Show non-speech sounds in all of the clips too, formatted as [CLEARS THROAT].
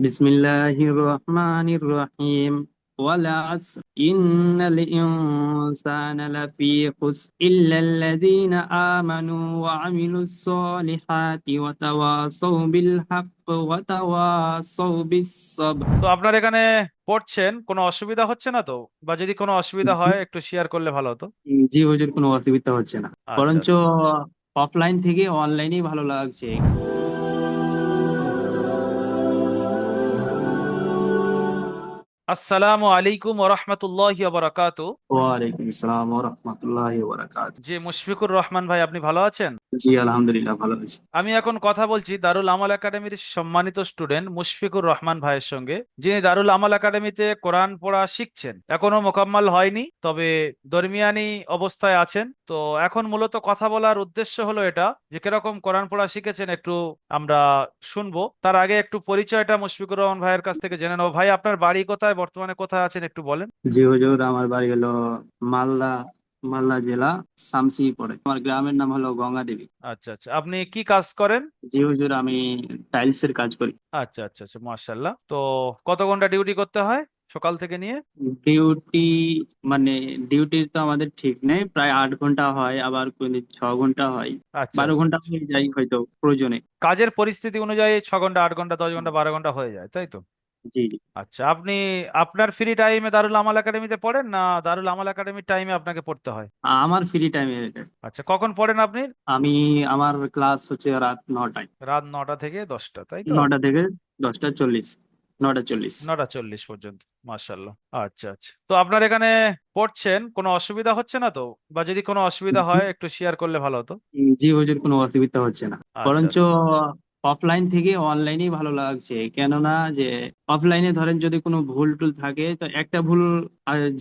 بسم الله الرحمن الرحيم والعصر إن الإنسان لفي خسر إلا الذين آمنوا وعملوا الصالحات وتواصوا بالحق وتواصوا بالصبر তো আপনার এখানে পড়ছেন কোনো অসুবিধা হচ্ছে না তো বা যদি কোনো অসুবিধা জি হয় একটু শেয়ার করলে ভালো হতো জি হুজুর কোনো অসুবিধা হচ্ছে না আচ্ছা বরঞ্চ আচ্ছা অফলাইন থেকে অনলাইনেই ভালো লাগছে আসসালামু আলাইকুম ওরহমতুল্লাহি বারাকাতু ওয়ালাইকুম আসসালাম জি মুশফিকুর রহমান ভাই আপনি ভালো আছেন? জি আলহামদুলিল্লাহ ভালো আছি। আমি এখন কথা বলছি দারুল আমাল একাডেমির সম্মানিত স্টুডেন্ট মুশফিকুর রহমান ভাইয়ের সঙ্গে যিনি দারুল আমাল একাডেমিতে কোরআন পড়া শিখছেন। এখনও মোকাম্মল হয়নি তবে দরমিয়ানি অবস্থায় আছেন। তো এখন মূলত কথা বলার উদ্দেশ্য হলো এটা যে কীরকম কোরআন পড়া শিখেছেন একটু আমরা শুনব। তার আগে একটু পরিচয়টা মুশফিকুর রহমান ভাইয়ের কাছ থেকে জেনে নেব। ভাই আপনার বাড়ি কোথায়? বর্তমানে কোথায় আছেন একটু বলেন। জি হুজুর আমার বাড়ি হলো মালদা মালদা জেলা সামসি পড়ে। আমার গ্রামের নাম হলো গঙ্গা দেবী। আচ্ছা আচ্ছা। আপনি কি কাজ করেন? জি হুজুর আমি টাইলস এর কাজ করি। আচ্ছা আচ্ছা আচ্ছা মার্শাল্লাহ তো কত ঘণ্টা ডিউটি করতে হয় সকাল থেকে নিয়ে? ডিউটি মানে ডিউটি তো আমাদের ঠিক নেই প্রায় আট ঘণ্টা হয় আবার ছ ঘণ্টা হয়। আচ্ছা বারো আচ্ছা ঘণ্টা আচ্ছা। হয়ে যায় হয়তো প্রয়োজনে। কাজের পরিস্থিতি অনুযায়ী ছ ঘণ্টা আট ঘণ্টা দশ ঘণ্টা বারো ঘণ্টা হয়ে যায় তাই তো? জি জি। আচ্ছা আপনি আপনার ফ্রি টাইমে দারুল আমাল একাডেমিতে পড়েন না দারুল আমাল একাডেমির টাইমে আপনাকে পড়তে হয়? আমার ফ্রি টাইমে আচ্ছা কখন পড়েন আপনি? আমি আমার ক্লাস হচ্ছে রাত নটায়। রাত নটা থেকে দশটা তাই তো? নটা থেকে দশটা চল্লিশ নটা চল্লিশ। নটা চল্লিশ পর্যন্ত মার্শাল্লাহ আচ্ছা আচ্ছা। তো আপনার এখানে পড়ছেন কোনো অসুবিধা হচ্ছে না তো? বা যদি কোনো অসুবিধা হয় একটু শেয়ার করলে ভালো হতো? জি হুজুর কোনো অসুবিধা হচ্ছে না। আচ্ছা বরঞ্চ আচ্ছা। অফলাইন থেকে অনলাইনেই ভালো লাগছে। কেননা যে অফলাইনে ধরেন যদি কোনো ভুল টুল থাকে তো একটা ভুল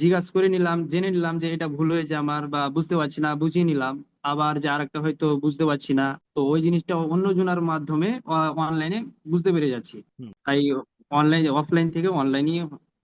জিজ্ঞাসা করে নিলাম জেনে নিলাম যে এটা ভুল হয়েছে আমার বা বুঝতে পারছি না বুঝিয়ে নিলাম। আবার যে আর একটা হয়তো বুঝতে পারছি না তো ওই জিনিসটা অন্য জনের মাধ্যমে অনলাইনে বুঝতে পেরে যাচ্ছি। তাই অনলাইন অফলাইন থেকে অনলাইনে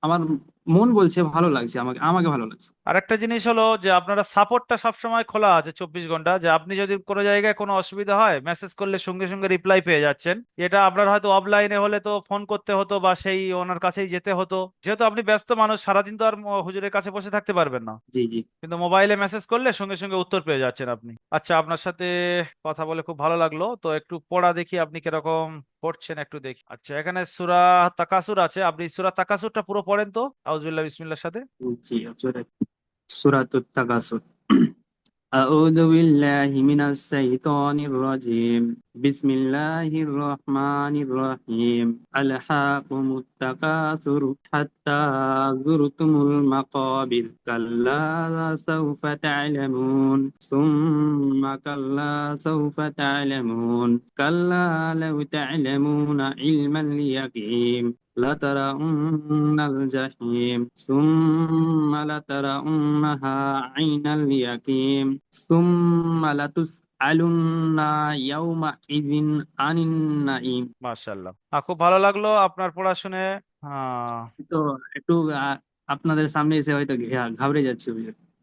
আমার মন বলছে ভালো লাগছে আমাকে আমাকে ভালো লাগছে। আরেকটা জিনিস হলো যে আপনারা সাপোর্টটা সবসময় খোলা আছে চব্বিশ ঘণ্টা যে আপনি যদি কোনো জায়গায় কোনো অসুবিধা হয় মেসেজ করলে সঙ্গে সঙ্গে রিপ্লাই পেয়ে যাচ্ছেন। এটা আপনার হয়তো অফলাইনে হলে তো ফোন করতে হতো বা সেই ওনার কাছেই যেতে হতো। যেহেতু আপনি ব্যস্ত মানুষ সারাদিন তো আর হুজুরের কাছে বসে থাকতে পারবেন না। জি জি। কিন্তু মোবাইলে মেসেজ করলে সঙ্গে সঙ্গে উত্তর পেয়ে যাচ্ছেন আপনি। আচ্ছা আপনার সাথে কথা বলে খুব ভালো লাগল। তো একটু পড়া দেখি আপনি কীরকম পড়ছেন একটু দেখি। আচ্ছা এখানে সুরা তাকাসুর আছে। আপনি সুরা তাকাসুরটা পুরো পড়েন তো? আউজবিল্লাহ বিসমিল্লার সাথে। জি হুজুর তাকাসুর। [CLEARS THROAT] আউযু বিল্লাহি মিনাশ শাইতানির রাজিম। بسم الله الرحمن الرحيم ألهاكم التكاثر حتى زرتم المقابر كلا سوف تعلمون ثم كلا سوف تعلمون كلا لو تعلمون علم اليقين لترون الجحيم ثم لترونها عين اليقين ثم لتسألن মাশাল্লাহ খুব ভালো লাগল আপনার পড়া শুনে তো একটু আপনাদের সামনে এসে হয়তো ঘাবড়ে যাচ্ছে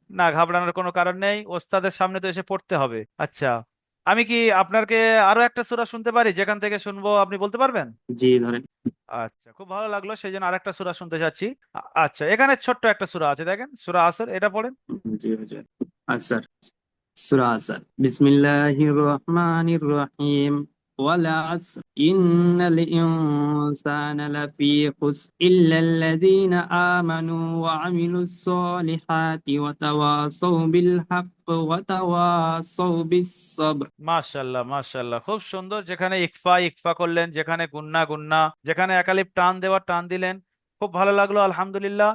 না ঘাবড়ানোর কোনো কারণ নেই। ওস্তাদের সামনে তো এসে পড়তে হবে। আচ্ছা আমি কি আপনাকে আরও একটা সুরা শুনতে পারি? যেখান থেকে শুনব আপনি বলতে পারবেন? জি ধরেন। আচ্ছা খুব ভালো লাগল সেই জন্য আরেকটা সুরা শুনতে চাচ্ছি। আচ্ছা এখানে ছোট্ট একটা সুরা আছে দেখেন। সুরা আসর এটা পড়েন। জি। আচ্ছা। আসার সূরা আসার বিসমিল্লাহির রহমানির রহিম والعصر إن الإنسان لفي خسر إلا الذين آمنوا وعملوا الصالحات وتواصوا بالحق وتواصوا بالصبر মাশাল্লাহ মাশাল্লাহ খুব সুন্দর যেখানে ইকফা ইকফা করলেন যেখানে গুন্না গুন্না যেখানে একালিপ টান দেওয়ার টান দিলেন খুব ভালো লাগলো আলহামদুলিল্লাহ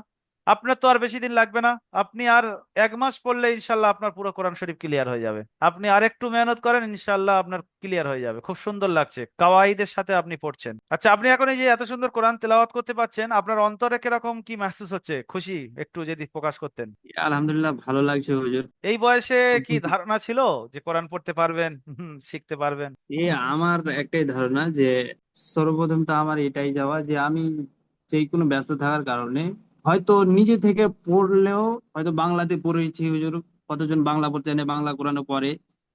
আপনার তো আর বেশি দিন লাগবে না। আপনি আর এক মাস পড়লে ইনশাল্লাহ আপনার পুরো কোরআন শরীফ ক্লিয়ার হয়ে যাবে। আপনি আর একটু মেহনত করেন ইনশাল্লাহ আপনার ক্লিয়ার হয়ে যাবে। খুব সুন্দর লাগছে। কাওয়াইদের সাথে আপনি পড়ছেন। আচ্ছা আপনি এখন এই যে এত সুন্দর কোরআন তেলাওয়াত করতে পারছেন আপনার অন্তরে কীরকম কি মাহসুস হচ্ছে? খুশি? একটু যদি প্রকাশ করতেন। আলহামদুলিল্লাহ ভালো লাগছে হুজুর। এই বয়সে কি [LAUGHS] ধারণা ছিল যে কোরআন পড়তে পারবেন? শিখতে পারবেন। এ আমার একটাই ধারণা যে সর্বপ্রথম তো আমার এটাই যাওয়া যে আমি যে কোনো ব্যস্ত থাকার কারণে হয়তো নিজে থেকে পড়লেও হয়তো বাংলাতে পড়েছি হুজুর কতজন বাংলা পড়তে জানে বাংলা কোরআনও পড়ে।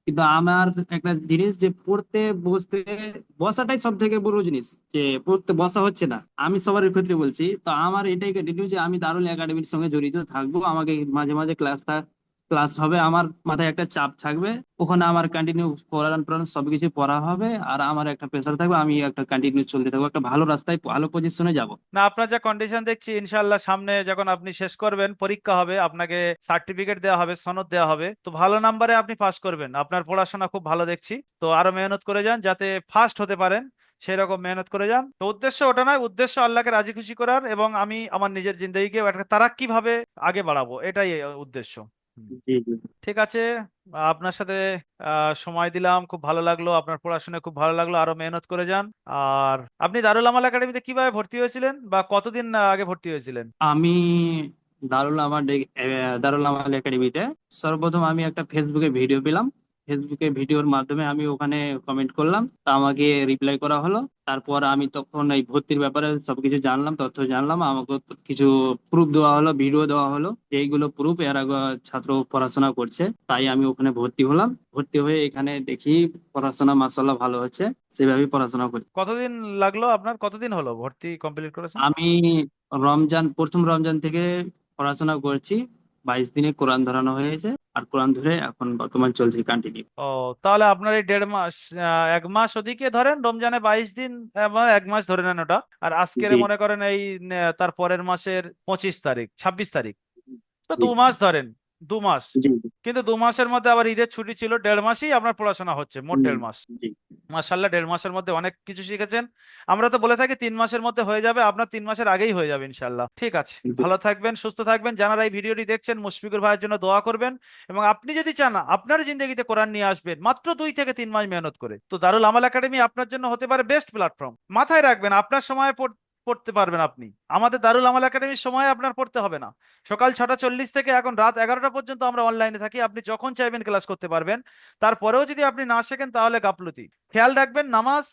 কিন্তু আমার একটা জিনিস যে পড়তে, বসতে, বসাটাই সব থেকে বড় জিনিস, যে পড়তে বসা হচ্ছে না। আমি সবার ক্ষেত্রে বলছি, তো আমার এটাই যে আমি দারুল একাডেমির সঙ্গে জড়িত থাকব, আমাকে মাঝে মাঝে ক্লাস ক্লাস হবে আমার মাথায় একটা চাপ থাকবে। ওখানে আমার কন্টিনিউ কোরআন টোরান সবকিছু পড়া হবে আর আমার একটা প্রেশার থাকবে, আমি একটা কন্টিনিউ চলতে থাকব। একটা ভালো রাস্তায়, ভালো পজিশনে যাব। না, আপনার যা কন্ডিশন দেখছি ইনশাল্লাহ সামনে যখন আপনি শেষ করবেন, পরীক্ষা হবে, আপনাকে সার্টিফিকেট দেওয়া হবে, সনদ দেওয়া হবে। তো ভালো নাম্বারে আপনি পাস করবেন। আপনার পড়াশোনা খুব ভালো দেখছি। তো আরও মেহনত করে যান, যাতে ফার্স্ট হতে পারেন। সেই রকম মেহনত করে যান। তো উদ্দেশ্য ওটা নয়, উদ্দেশ্য আল্লাহকে রাজি খুশি করার এবং আমি আমার নিজের জিন্দগিকে একটা তারাক্কি ভাবে আগে বাড়াবো। এটাই উদ্দেশ্য। জি জি। ঠিক আছে আপনার সাথে আহ, সময় দিলাম খুব ভালো লাগল আপনার পড়াশোনা খুব ভালো লাগল আরও মেহনত করে যান। আর আপনি দারুল আমাল একাডেমিতে কীভাবে ভর্তি হয়েছিলেন বা কতদিন আগে ভর্তি হয়েছিলেন? আমি দারুল আমার দারুল আমাল একাডেমিতে সর্বপ্রথম আমি একটা ফেসবুকে ভিডিও পেলাম। ফেসবুকে ভিডিওর মাধ্যমে আমি ওখানে কমেন্ট করলাম। তা আমাকে রিপ্লাই করা হলো। তারপর আমি তখন এই ভর্তির ব্যাপারে সবকিছু জানলাম তথ্য জানলাম। আমাকে কিছু প্রুফ দেওয়া হলো ভিডিও দেওয়া হলো। যে এইগুলো প্রুফ এর আগে ছাত্র পড়াশোনা করছে তাই আমি ওখানে ভর্তি হলাম। ভর্তি হয়ে এখানে দেখি পড়াশোনা মাসাল্লাহ ভালো হচ্ছে সেভাবেই পড়াশোনা করি। কতদিন লাগল আপনার? কতদিন হলো ভর্তি কমপ্লিট করেছেন? আমি রমজান প্রথম রমজান থেকে পড়াশোনা করছি। বাইশ দিনে কোরআন ধরানো হয়েছে আর কোরআন ধরে এখন বর্তমান চলছে কন্টিনিউ ও তাহলে আপনার এই দেড় মাস এক মাস ওদিকে ধরেন রমজানে বাইশ দিন এক মাস ধরে নেন ওটা। আর আজকের জি। মনে করেন এই তার পরের মাসের পঁচিশ তারিখ ছাব্বিশ তারিখ। তো দু মাস ধরেন। দু মাস। কিন্তু দু মাসের মধ্যে আবার ঈদের ছুটি ছিল দেড় মাসই আপনার পড়াশোনা হচ্ছে মোট দেড় মাস। জি। মার্শাল্লাহ দেড় মাসের মধ্যে অনেক কিছু শিখেছেন। আমরা তো বলে থাকি তিন মাসের মধ্যে হয়ে যাবে আপনার তিন মাসের আগেই হয়ে যাবে ইনশাল্লাহ ঠিক আছে ভালো থাকবেন সুস্থ থাকবেন যারা এই ভিডিওটি দেখছেন মুশফিকুর ভাইয়ের জন্য দোয়া করবেন। এবং আপনি যদি চান আপনার জিন্দগিতে কোরআন নিয়ে আসবেন মাত্র দুই থেকে তিন মাস মেহনত করে। তো দারুল আমাল একাডেমি আপনার জন্য হতে পারে বেস্ট প্ল্যাটফর্ম মাথায় রাখবেন আপনার সময় পড়তে পারবেন আপনি। আমাদের দারুল আমাল একাডেমির সময় আপনার পড়তে হবে না। সকাল ছটা চল্লিশ থেকে এখন রাত এগারোটা পর্যন্ত আমরা অনলাইনে থাকি। আপনি যখন চাইবেন ক্লাস করতে পারবেন। তারপরেও যদি আপনি না শেখেন তাহলে গাফলতি। খেয়াল রাখবেন, নামাজ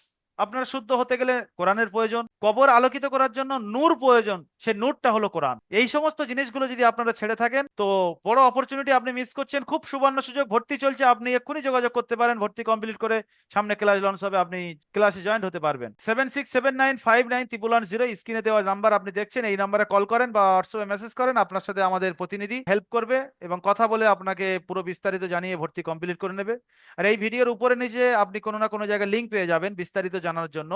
আপনার শুদ্ধ হতে গেলে কোরআনের প্রয়োজন, কবর আলোকিত করার জন্য নূর প্রয়োজন, সে নূরটা হলো কোরআন। এই সমস্ত জিনিসগুলো যদি আপনারা ছেড়ে থাকেন, তো বড় অপরচুনিটি আপনি মিস করছেন, খুব সুবর্ণ সুযোগ, ভর্তি চলছে, আপনি এক্ষুনি যোগাযোগ করতে পারেন, ভর্তি কমপ্লিট করে সামনে ক্লাস লঞ্চ হবে, আপনি ক্লাসে জয়েন্ট হতে পারবেন। Seven six seven nine five nine triple one zero স্ক্রিনে দেওয়া নাম্বার আপনি দেখছেন, এই নাম্বারে কল করেন বা হোয়াটসঅ্যাপে মেসেজ করেন, আপনার সাথে আমাদের প্রতিনিধি হেল্প করবে এবং কথা বলে আপনাকে পুরো বিস্তারিত জানিয়ে ভর্তি কমপ্লিট করে নেবে। আর এই ভিডিওর উপরে নিচে আপনি কোনো না কোনো জায়গায় লিঙ্ক পেয়ে যাবেন, বিস্তারিত জানার জন্য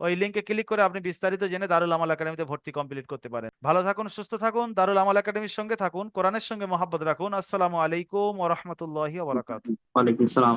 ওই লিঙ্কে ক্লিক করে আপনি বিস্তারিত জেনে দারুল আমাল একাডেমিতে ভর্তি কমপ্লিট করতে পারেন। ভালো থাকুন, সুস্থ থাকুন, দারুল আমাল একাডেমির সঙ্গে থাকুন, কোরআনের সঙ্গে মহাব্বত রাখুন। আসসালামু আলাইকুম ওয়া ওবরাকাত ওয়া ওয়ালাইকুম আসসালাম